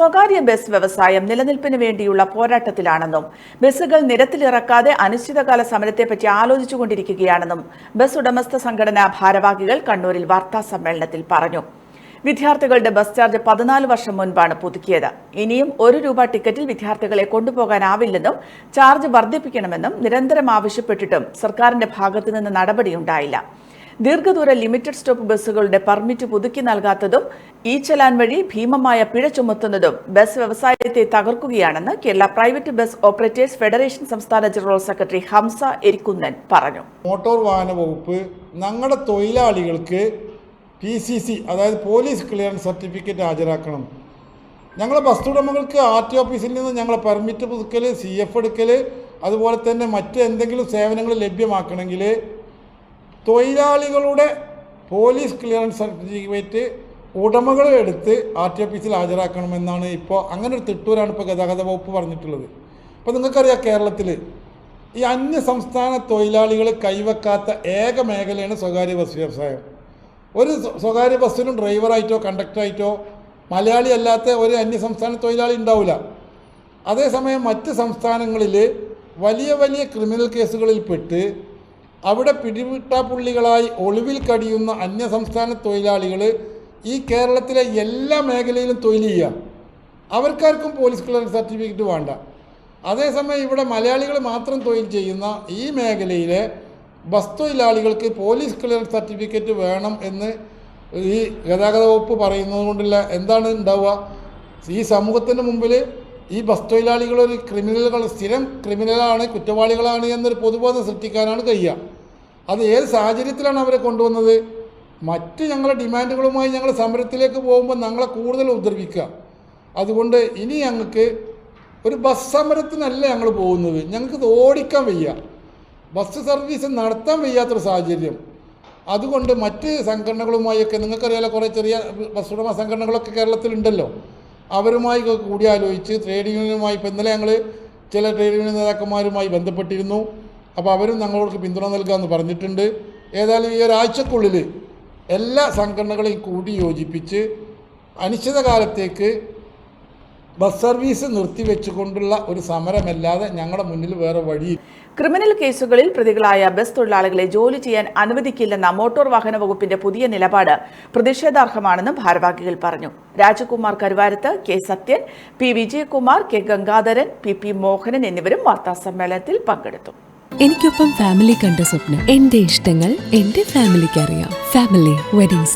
സ്വകാര്യ ബസ് വ്യവസായം നിലനിൽപ്പിന് വേണ്ടിയുള്ള പോരാട്ടത്തിലാണെന്നും ബസ്സുകൾ നിരത്തിലിറക്കാതെ അനിശ്ചിതകാല സമരത്തെപ്പറ്റി ആലോചിച്ചുകൊണ്ടിരിക്കുകയാണെന്നും ബസ് ഉടമസ്ഥ സംഘടനാ ഭാരവാഹികൾ കണ്ണൂരിൽ വാർത്താ സമ്മേളനത്തിൽ പറഞ്ഞു. വിദ്യാർത്ഥികളുടെ ബസ് ചാർജ് പതിനാല് വർഷം മുൻപാണ് പുതുക്കിയത്. ഇനിയും ഒരു രൂപ ടിക്കറ്റിൽ വിദ്യാർത്ഥികളെ കൊണ്ടുപോകാനാവില്ലെന്നും ചാർജ് വർദ്ധിപ്പിക്കണമെന്നും നിരന്തരം ആവശ്യപ്പെട്ടിട്ടും സർക്കാരിന്റെ ഭാഗത്തുനിന്ന് നടപടിയുണ്ടായില്ല. ദീർഘദൂര ലിമിറ്റഡ് സ്റ്റോപ്പ് ബസ്സുകളുടെ പെർമിറ്റ് പുതുക്കി നൽകാത്തതും ഈ ചലാൻ വഴി ഭീമമായ പിഴ ചുമത്തുന്നതും ബസ് വ്യവസായത്തെ തകർക്കുകയാണെന്ന് Kerala private bus operators federation സംസ്ഥാന ജനറൽ സെക്രട്ടറി ഹംസ എരിക്കുന്നൻ പറഞ്ഞു. മോട്ടോർ വാഹന വകുപ്പ് ഞങ്ങളുടെ തൊഴിലാളികൾക്ക് പി സി സി അതായത് പോലീസ് ക്ലിയറൻസ് സർട്ടിഫിക്കറ്റ് ഹാജരാക്കണം. ഞങ്ങളെ ബസ് ഉടമകൾക്ക് ആർ ടി ഓഫീസിൽ നിന്ന് ഞങ്ങളെ പെർമിറ്റ് പുതുക്കൽ സി എഫ് എടുക്കൽ അതുപോലെ തന്നെ മറ്റ് എന്തെങ്കിലും സേവനങ്ങൾ ലഭ്യമാക്കണമെങ്കിൽ തൊഴിലാളികളുടെ പോലീസ് ക്ലിയറൻസ് സർട്ടിഫിക്കറ്റ് ഉടമകൾ എടുത്ത് ആർ ടി ഓഫീസിൽ ഹാജരാക്കണമെന്നാണ് ഇപ്പോൾ അങ്ങനെ ഒരു തിട്ടൂരാണ് ഇപ്പോൾ ഗതാഗത വകുപ്പ് പറഞ്ഞിട്ടുള്ളത്. അപ്പോൾ നിങ്ങൾക്കറിയാം കേരളത്തിൽ ഈ അന്യ സംസ്ഥാന തൊഴിലാളികൾ കൈവെക്കാത്ത ഏക മേഖലയാണ് സ്വകാര്യ ബസ് വ്യവസായം. ഒരു സ്വ- സ്വകാര്യ ബസ്സിനും ഡ്രൈവറായിട്ടോ കണ്ടക്ടറായിട്ടോ മലയാളി അല്ലാത്ത ഒരു അന്യ സംസ്ഥാന തൊഴിലാളി ഉണ്ടാവില്ല. അതേസമയം മറ്റ് സംസ്ഥാനങ്ങളിൽ വലിയ വലിയ ക്രിമിനൽ കേസുകളിൽ പെട്ട് അവിടെ പിടിവിട്ടാപ്പുള്ളികളായി ഒളിവിൽ കടിയുന്ന അന്യസംസ്ഥാന തൊഴിലാളികൾ ഈ കേരളത്തിലെ എല്ലാ മേഖലയിലും തൊഴിൽ ചെയ്യാം അവർക്കാർക്കും പോലീസ് ക്ലിയറൻസ് സർട്ടിഫിക്കറ്റ് വേണ്ട. അതേസമയം ഇവിടെ മലയാളികൾ മാത്രം തൊഴിൽ ചെയ്യുന്ന ഈ മേഖലയിലെ ബസ് തൊഴിലാളികൾക്ക് പോലീസ് ക്ലിയറൻസ് സർട്ടിഫിക്കറ്റ് വേണം എന്ന് ഈ ഗതാഗത വകുപ്പ് പറയുന്നത് കൊണ്ടുള്ള എന്താണ് ഉണ്ടാവുക? ഈ സമൂഹത്തിന്റെ മുമ്പിൽ ഈ ബസ് തൊഴിലാളികൾ ഒരു ക്രിമിനലുകൾ സ്ഥിരം ക്രിമിനലാണ് കുറ്റവാളികളാണ് എന്നൊരു പൊതുബോധം സൃഷ്ടിക്കാനാണ് കഴിയുക. അത് ഏത് സാഹചര്യത്തിലാണ് അവരെ കൊണ്ടുവന്നത്? മറ്റ് ഞങ്ങളുടെ ഡിമാൻഡുകളുമായി ഞങ്ങൾ സമരത്തിലേക്ക് പോകുമ്പോൾ ഞങ്ങളെ കൂടുതൽ ഉപദ്രവിക്കുക അതുകൊണ്ട് ഇനി ഞങ്ങൾക്ക് ഒരു ബസ് സമരത്തിനല്ല ഞങ്ങൾ പോകുന്നത്. ഞങ്ങൾക്ക് ഇത് ഓടിക്കാൻ വയ്യ. ബസ് സർവീസ് നടത്താൻ വയ്യാത്തൊരു സാഹചര്യം. അതുകൊണ്ട് മറ്റ് സംഘടനകളുമായൊക്കെ നിങ്ങൾക്കറിയാലോ കുറേ ചെറിയ ബസ് ഉടമ സംഘടനകളൊക്കെ കേരളത്തിലുണ്ടല്ലോ. അവരുമായി കൂടിയാലോചിച്ച് ട്രേഡ് യൂണിയനുമായി ഇപ്പം ഇന്നലെ ഞങ്ങൾ ചില ട്രേഡ് യൂണിയൻ നേതാക്കന്മാരുമായി ബന്ധപ്പെട്ടിരുന്നു. അപ്പോൾ അവരും ഞങ്ങളോട് പിന്തുണ നൽകാമെന്ന് പറഞ്ഞിട്ടുണ്ട്. ഏതായാലും ഈ ഒരാഴ്ചക്കുള്ളിൽ എല്ലാ സംഘടനകളെയും കൂടി യോജിപ്പിച്ച് അനിശ്ചിതകാലത്തേക്ക് ബസ് സർവീസ് നിർത്തിവെച്ചുകൊണ്ടുള്ള ഒരു സമരമല്ലാതെ ഞങ്ങളുടെ മുന്നിൽ വേറെ വഴി ക്രിമിനൽ കേസുകളിൽ പ്രതികളായ ബസ് തൊഴിലാളികളെ ജോലി ചെയ്യാൻ അനുവദിക്കില്ലെന്ന മോട്ടോർ വാഹന വകുപ്പിന്റെ പുതിയ നിലപാട് പ്രതിഷേധാർഹമാണെന്നും ഭാരവാഹികൾ പറഞ്ഞു. Rajakumar Karuvarath K Sathyan P Vijayakumar K Gangadharan P P Mohanan എന്നിവരും വാർത്താ സമ്മേളനത്തിൽ പങ്കെടുത്തു. എനിക്കൊപ്പം ഫാമിലി കണ്ട സ്വപ്നം. എന്റെ ഇഷ്ടങ്ങൾ എന്റെ ഫാമിലിക്ക് അറിയാം ഫാമിലി വെഡിംഗ്